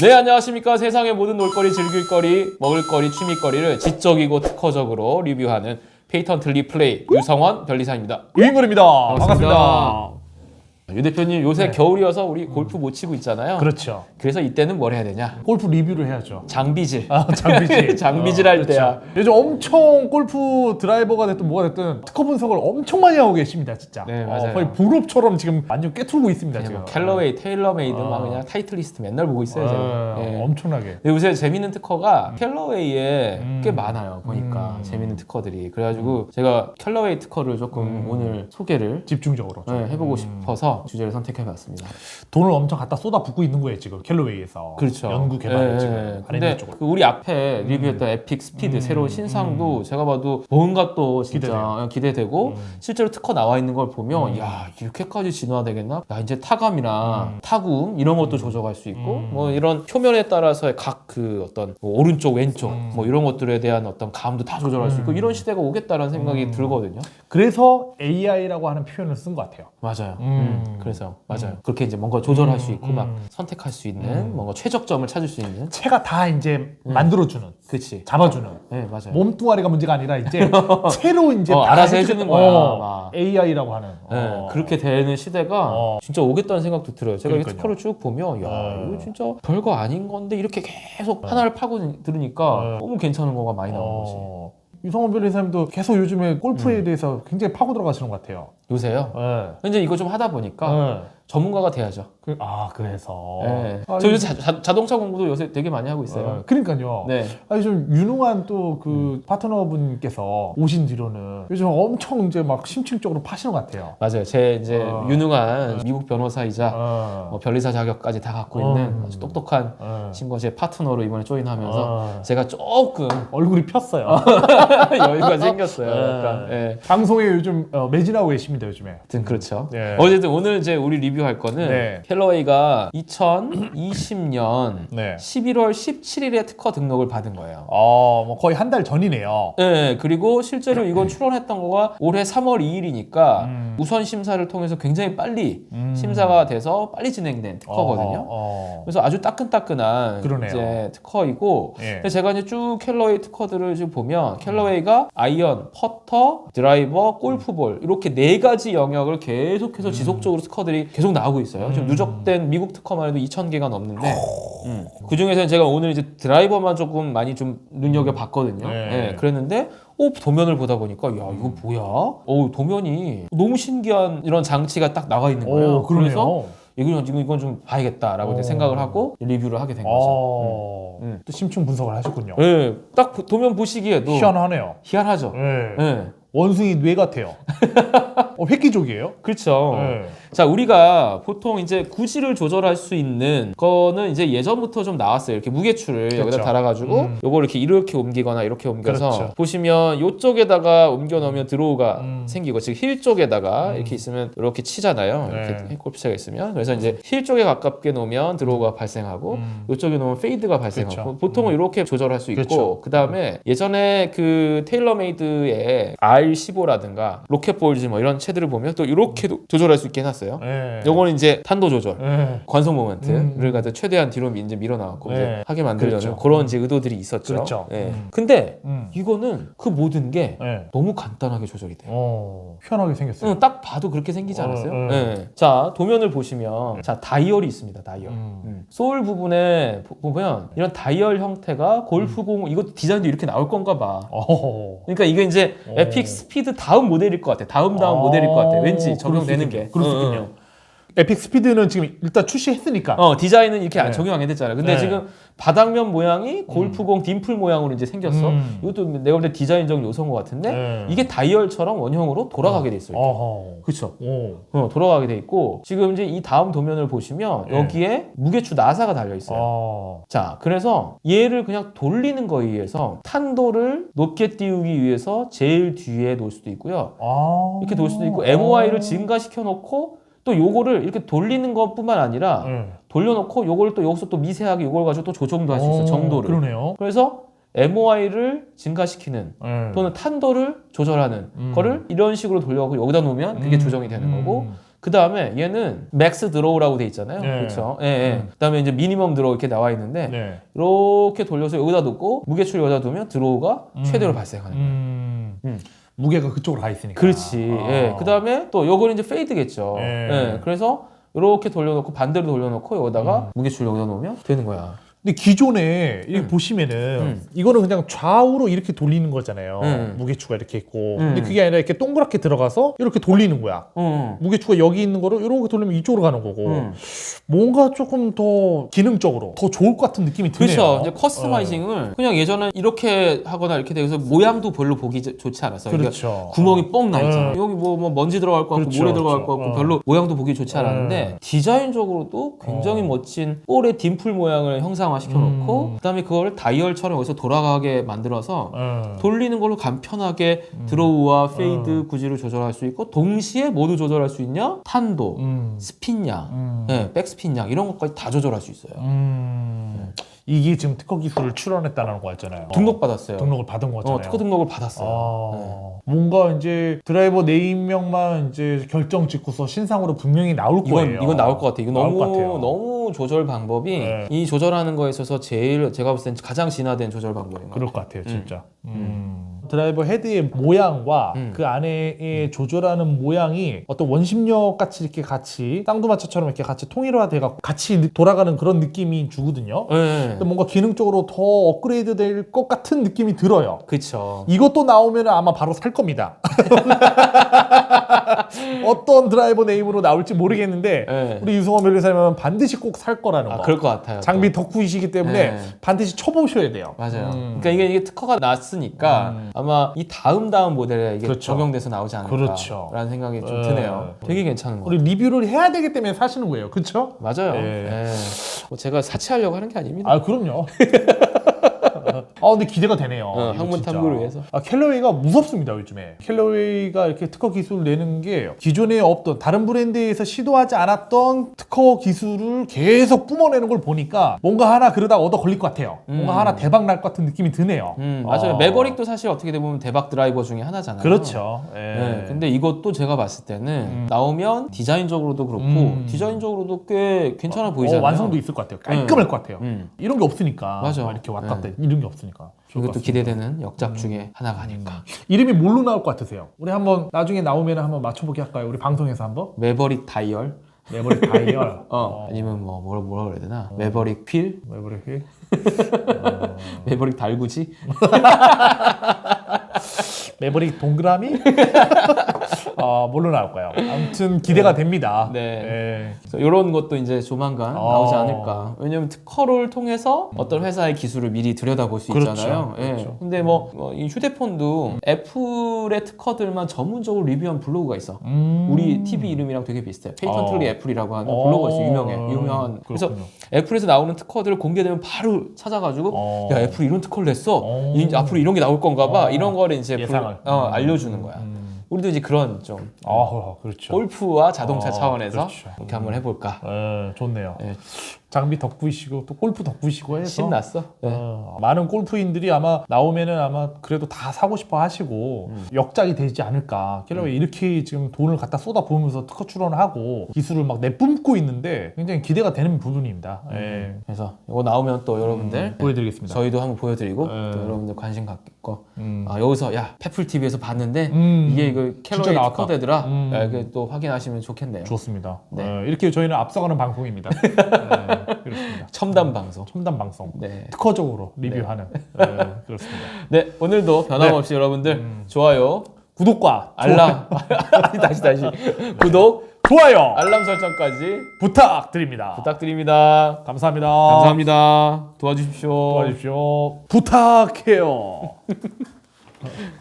네 안녕하십니까 세상의 모든 놀거리 즐길거리 먹을거리 취미거리를 지적이고 특허적으로 리뷰하는 페이턴틀리 플레이 유성원 변리사입니다 유인걸입니다. 반갑습니다. 유 대표님 요새 네. 겨울이어서 우리 골프 못 치고 있잖아요 그렇죠. 그래서 이때는 뭘 해야 되냐 골프 리뷰를 해야죠. 장비질 아, 장비질. 장비질 할 때야. 요즘 엄청 골프 드라이버가 됐든 뭐가 됐든 특허 분석을 엄청 많이 하고 계십니다, 진짜. 네, 맞아요. 어, 거의 불업처럼 지금 완전 꿰뚫고 있습니다, 그냥 지금. 뭐 캘러웨이 테일러메이드 막 어. 그냥 타이틀리스트 맨날 보고 있어요 어, 제가 예. 엄청나게. 근데 요새 재밌는 특허가 캘러웨이에 음. 꽤 많아요 보니까 음. 재밌는 특허들이 그래가지고 제가 캘러웨이 특허를 조금 음. 오늘 소개를 집중적으로. 좀. 네, 해보고 음. 싶어서 주제를 선택해봤습니다. 돈을 엄청 갖다 쏟아 붓고 있는 거예요, 지금. 캘로웨이에서. 그렇죠. 연구 개발을 예, 지금. 예. 근데 쪽으로. 그 우리 앞에 리뷰했던 에픽 스피드 음, 새로운 신상도 제가 봐도 뭔가 또 진짜 기대돼요. 기대되고 음. 실제로 특허 나와 있는 걸 보면 음. 야 이렇게까지 진화되겠나? 야 이제 타감이나 음. 타구음 이런 것도 조정할 수 있고 음. 뭐 이런 표면에 따라서의 각 그 어떤 뭐 오른쪽 왼쪽 음. 뭐 이런 것들에 대한 어떤 감도 다 조절할 수 있고 음. 이런 시대가 오겠다라는 생각이 음. 들거든요. 그래서 AI라고 하는 표현을 쓴 것 같아요. 맞아요. 음. 음, 그래서 맞아요. 그렇게 이제 뭔가 조절할 음, 수 있고 음. 막 선택할 수 있는 음. 뭔가 최적점을 찾을 수 있는. 채가 다 이제 음. 만들어주는, 그치. 잡아주는. 네 맞아요. 몸뚱아리가 문제가 아니라 이제 채로 이제 어, 다 알아서 해주는 거야, 어, 막. AI라고 하는. 네, 어. 그렇게 되는 시대가 어. 진짜 오겠다는 생각도 들어요. 제가 이 그러니까요. 특허를 쭉 보면, 야, 어. 이거 진짜 별거 아닌 건데 이렇게 계속 하나를 파고 들으니까 어. 너무 괜찮은 거가 많이 나오는 거지. 어. 유성원 변호사님도 계속 요즘에 골프에 대해서 굉장히 파고 들어가시는 것 같아요. 요새요. 네. 이제 이거 좀 하다 보니까 네. 전문가가 돼야죠. 그, 아 그래서. 네. 아, 저 요새 자, 동차 공부도 요새 되게 많이 하고 있어요. 어, 그러니까요. 네. 아니 좀 유능한 또 음. 그 파트너분께서 오신 뒤로는 요즘 엄청 이제 막 심층적으로 파시는 것 같아요. 맞아요. 제 이제 어. 유능한 미국 변호사이자 어. 뭐 변리사 자격까지 다 갖고 어. 있는 아주 똑똑한 어. 친구가 제 파트너로 이번에 조인하면서 어. 제가 조금 얼굴이 폈어요. 여유가 생겼어요. 네. 약간. 예. 방송에 요즘 어, 매진하고 계십니다 요즘에. 하여튼 그렇죠. 네. 어쨌든 오늘 이제 우리 리뷰 할 거는 네. 캘러웨이가 2020년 네. 11월 17일에 특허 등록을 받은 거예요. 어, 뭐 거의 한 달 전이네요. 네, 그리고 실제로 이건 출원했던 거가 올해 3월 2일이니까 음. 우선 심사를 통해서 굉장히 빨리 음. 심사가 돼서 빨리 진행된 특허거든요. 어, 어. 그래서 아주 따끈따끈한 그러네요. 이제 특허이고 예. 근데 제가 이제 쭉 캘러웨이 특허들을 지금 보면 캘러웨이가 아이언, 퍼터, 드라이버, 골프볼 이렇게 네 가지 영역을 계속해서 지속적으로 특허들이 계속 나오고 있어요. 지금 음. 누적된 미국 특허만 해도 2,000개가 넘는데 그 중에서는 제가 오늘 이제 드라이버만 조금 많이 좀 눈여겨 봤거든요. 네. 예, 그랬는데 어, 도면을 보다 보니까 야 이거 뭐야? 어, 도면이 너무 신기한 이런 장치가 딱 나와 있는 거예요. 오, 그러네요. 그래서 이건 지금 이건 좀 봐야겠다라고 이제 어. 생각을 하고 리뷰를 하게 된 거죠. 어, 음. 또 심층 분석을 하셨군요. 예, 딱 보- 도면 보시기에도 희한하네요. 희한하죠. 예. 예, 원숭이 뇌 같아요. 어, 획기적이에요. 그렇죠. 예. 자, 우리가 보통 이제 구질을 조절할 수 있는 거는 이제 예전부터 좀 나왔어요. 이렇게 무게추를 그렇죠. 여기다 달아가지고 음. 요걸 이렇게 이렇게 옮기거나 이렇게 옮겨서 그렇죠. 보시면 요쪽에다가 옮겨 놓으면 드로우가 음. 생기고 즉 힐 쪽에다가 이렇게 있으면 이렇게 치잖아요. 이렇게 네. 골프채가 있으면 그래서 이제 힐 쪽에 가깝게 놓으면 드로우가 발생하고 음. 이쪽에 놓으면 페이드가 발생하고 그렇죠. 보통은 이렇게 조절할 수 있고 그렇죠. 그 다음에 예전에 그 테일러메이드의 R15라든가 로켓볼즈 뭐 이런 채들을 보면 또 이렇게 도 조절할 수 있게 해놨어요. 예. 요거는 이제 탄도 조절. 예. 관성 모멘트를 음. 갖다 최대한 뒤로 이제 밀어나갖고 네. 이제 하게 만들려는 그렇죠. 그런 이제 의도들이 있었죠. 그렇죠. 예. 음. 근데 음. 이거는 그 모든 게 예. 너무 간단하게 조절이 돼요. 어, 희한하게 생겼어요. 응, 딱 봐도 그렇게 생기지 어, 않았어요? 어. 예. 자 도면을 보시면 자 다이얼이 있습니다. 다이얼. 음. 음. 소울 부분에 보- 보면 이런 다이얼 형태가 골프공 이거 디자인도 이렇게 나올 건가 봐. 어. 그러니까 이게 이제 어. 에픽 스피드 다음 모델일 것 같아. 다음 다음 아, 모델 일것 같아. 왠지 수 적용되는. 게. 있겠네요. 응. 에픽 스피드는 지금 일단 출시했으니까. 어 디자인은 이렇게 네. 적용 안 됐잖아요. 근데 네. 지금 바닥면 모양이 골프공 딤플 모양으로 이제 생겼어. 음. 이것도 내가 볼 때 디자인적 요소인 것 같은데 네. 이게 다이얼처럼 원형으로 돌아가게 돼 있어요. 그렇죠. 오. 어, 돌아가게 돼 있고 지금 이제 이 다음 도면을 보시면 네. 여기에 무게추 나사가 달려 있어요. 어. 자, 그래서 얘를 그냥 돌리는 거에 의해서 탄도를 높게 띄우기 위해서 제일 뒤에 놓을 수도 있고요. 아. 이렇게 놓을 수도 있고 MOI를 증가시켜 놓고 또 요거를 이렇게 돌리는 것뿐만 아니라 네. 돌려놓고 요걸 또 여기서 또 미세하게 요걸 가지고 또 조정도 할 수 있어요. 어, 정도를. 그러네요. 그래서 MOI를 증가시키는 네. 또는 탄도를 조절하는 음. 거를 이런 식으로 돌려갖고 여기다 놓으면 그게 음, 조정이 되는 음. 거고 그 다음에 얘는 맥스 드로우라고 돼 있잖아요. 네. 그렇죠. 예, 예. 그 다음에 이제 미니멈 드로우 이렇게 나와 있는데 네. 이렇게 돌려서 여기다 놓고 무게추를 여기다 두면 드로우가 최대로 발생하는 거예요. 음. 음. 무게가 그쪽으로 가 있으니까. 그렇지. 아. 예. 그 다음에 또 요거는 이제 페이드겠죠. 예. 예. 그래서 이렇게 돌려놓고 반대로 돌려놓고 여기다가 음. 무게추를 여기다 놓으면 되는 거야. 근데 기존에 이렇게 음. 보시면은 음. 이거는 그냥 좌우로 이렇게 돌리는 거잖아요. 음. 무게추가 이렇게 있고. 음. 근데 그게 아니라 이렇게 동그랗게 들어가서 이렇게 돌리는 거야. 응. 무게추가 여기 있는 거를 이렇게 돌리면 이쪽으로 가는 거고. 응. 뭔가 조금 더 기능적으로 더 좋을 것 같은 느낌이 드네요. 그렇죠. 이제 커스터마이징을 그냥 예전에 이렇게 하거나 이렇게 돼서 모양도 별로 보기 저- 좋지 않았어요. 그러니까 그렇죠. 구멍이 뻥 나 있잖아. 음. 여기 뭐, 뭐 먼지 들어갈 것 같고 그렇죠, 모래 들어갈 그렇죠. 것 같고 어. 별로 모양도 보기 좋지 않았는데 음. 디자인적으로도 굉장히 어. 멋진 볼의 딤플 모양을 형상화 시켜놓고 음. 그다음에 그걸 다이얼처럼 여기서 돌아가게 만들어서 음. 돌리는 걸로 간편하게 드로우와 페이드 구지를 조절할 수 있고 동시에 모두 조절할 수 있냐? 탄도, 음. 스핀량, 음. 네, 백스핀 양 이런 것까지 다 조절할 수 있어요. 음. 이게 지금 특허 기술을 출원했다는 거였잖아요. 등록받았어요. 등록을 받은 거잖아요. 어, 특허 등록을 받았어요. 아, 네. 뭔가 이제 드라이버 네임명만 이제 결정 짓고서 신상으로 분명히 나올 거예요. 이건 이건 나올 것 같아. 이거 나올 너무 것 같아요. 너무 조절 방법이 네. 이 조절하는 거에 있어서 제일 제가 봤을 땐 가장 진화된 조절 방법인 것 그럴 같아요. 것 같아요, 진짜. 음. 드라이버 헤드의 모양과 음. 그 안에 조절하는 모양이 어떤 원심력 같이 이렇게 같이 쌍두마차처럼 이렇게 같이 통일화돼 갖고 같이 느- 돌아가는 그런 느낌이 주거든요. 네. 뭔가 기능적으로 더 업그레이드 될 것 같은 느낌이 들어요. 그쵸. 이것도 나오면 아마 바로 살 겁니다. 어떤 드라이버 네임으로 나올지 모르겠는데 네. 우리 유성원 변호사님은 반드시 꼭 살 거라는 아, 거. 그럴 것 같아요. 장비 또. 덕후이시기 때문에 네. 반드시 쳐보셔야 돼요. 맞아요. 음. 그러니까 이게, 이게 특허가 났으니까 음. 아마 이 다음 다음 모델에 이게 그렇죠. 적용돼서 나오지 않을까 그렇죠. 라는 생각이 좀 네. 드네요. 되게 괜찮은 거 우리 리뷰를 해야 되기 때문에 사시는 거예요. 그렇죠? 맞아요. 네. 예. 뭐 제가 사치하려고 하는 게 아닙니다. 아 그럼요. 아 근데 기대가 되네요. 어, 이거 진짜. 탐구를 위해서. 아 캘러웨이가 무섭습니다 요즘에. 캘러웨이가 이렇게 특허 기술을 내는 게 기존에 없던 다른 브랜드에서 시도하지 않았던 특허 기술을 계속 뿜어내는 걸 보니까 뭔가 하나 그러다 얻어 걸릴 것 같아요. 뭔가 음. 하나 대박 날 것 같은 느낌이 드네요. 음, 맞아요. 어. 매버릭도 사실 어떻게 보면 대박 드라이버 중에 하나잖아요. 그렇죠. 예. 네, 근데 이것도 제가 봤을 때는 음. 나오면 디자인적으로도 그렇고 음. 디자인적으로도 꽤 괜찮아 어, 보이잖아요. 완성도 있을 것 같아요. 깔끔할 것 같아요. 음. 이런 게 없으니까 맞아. 막 이렇게 왔다 갔다 네. 이런 게 없으니까 것 이것도. 기대되는 역작 중에 하나가 아닐까. 이름이 뭘로 나올 것 같으세요? 우리 한번 나중에 나오면 한번 맞춰보기 할까요? 우리 방송에서 한번 매버릭 다이얼, 매버릭 다이얼 어, 아니면 뭐 뭐라 뭐라 그래야 되나? 매버릭 휠, 매버릭 휠 매버릭 달구지. 매버릭 동그라미 어, 뭘로 나올까요? 아무튼 기대가 됩니다. 네. 이런 것도 이제 조만간 어. 나오지 않을까. 왜냐면 특허를 통해서 어떤 회사의 기술을 미리 들여다볼 수 그렇죠. 있잖아요. 예. 그렇죠. 근데 뭐이 휴대폰도 애플의 특허들만 전문적으로 리뷰한 블로그가 있어. 음. 우리 TV 이름이랑 되게 비슷해. 페이턴트리 어. 애플이라고 하는 어. 블로그가 있어. 유명해. 유명한. 그래서 그렇군요. 애플에서 나오는 특허들 공개되면 바로 찾아가지고 어. 야 애플이 이런 특허를 냈어. 어. 이- 앞으로 이런 게 나올 건가 봐. 어. 이런 거를 이제 불- 예상을. 어, 음. 알려주는 거야. 음. 우리도 이제 그런 좀 아, 그렇죠. 골프와 자동차 어, 차원에서 그렇죠. 이렇게 한번 해볼까. 예, 좋네요. 예. 장비 덕후이시고 또 골프 덕후이시고 해서 신났어. 네. 어, 많은 골프인들이 아마 나오면은 아마 그래도 다 사고 싶어 하시고 음. 역작이 되지 않을까. 킬러웨이 이렇게 지금 돈을 갖다 쏟아 부으면서 특허 출원을 하고 기술을 막 내뿜고 있는데 굉장히 기대가 되는 부분입니다. 예. 그래서 이거 나오면 또 여러분들 음, 보여드리겠습니다. 저희도 한번 보여드리고 네. 또 여러분들 관심 갖고 음. 아 여기서 야 페플 TV에서 봤는데 음. 이게 이거 캘러리 나왔다. 특허되더라. 음. 야, 이게 또 확인하시면 좋겠네요. 좋습니다. 네. 어, 이렇게 저희는 앞서가는 방송입니다. 네, 그렇습니다. 첨단 방송. 첨단 방송. 네. 특허적으로 리뷰하는 네, 그렇습니다. 네 오늘도 변함없이 여러분들 음. 좋아요, 구독과 알람 다시 다시 구독, 좋아요 알람 설정까지 부탁드립니다. 부탁드립니다. 감사합니다. 감사합니다. 도와주십시오. 도와주십시오. 부탁해요.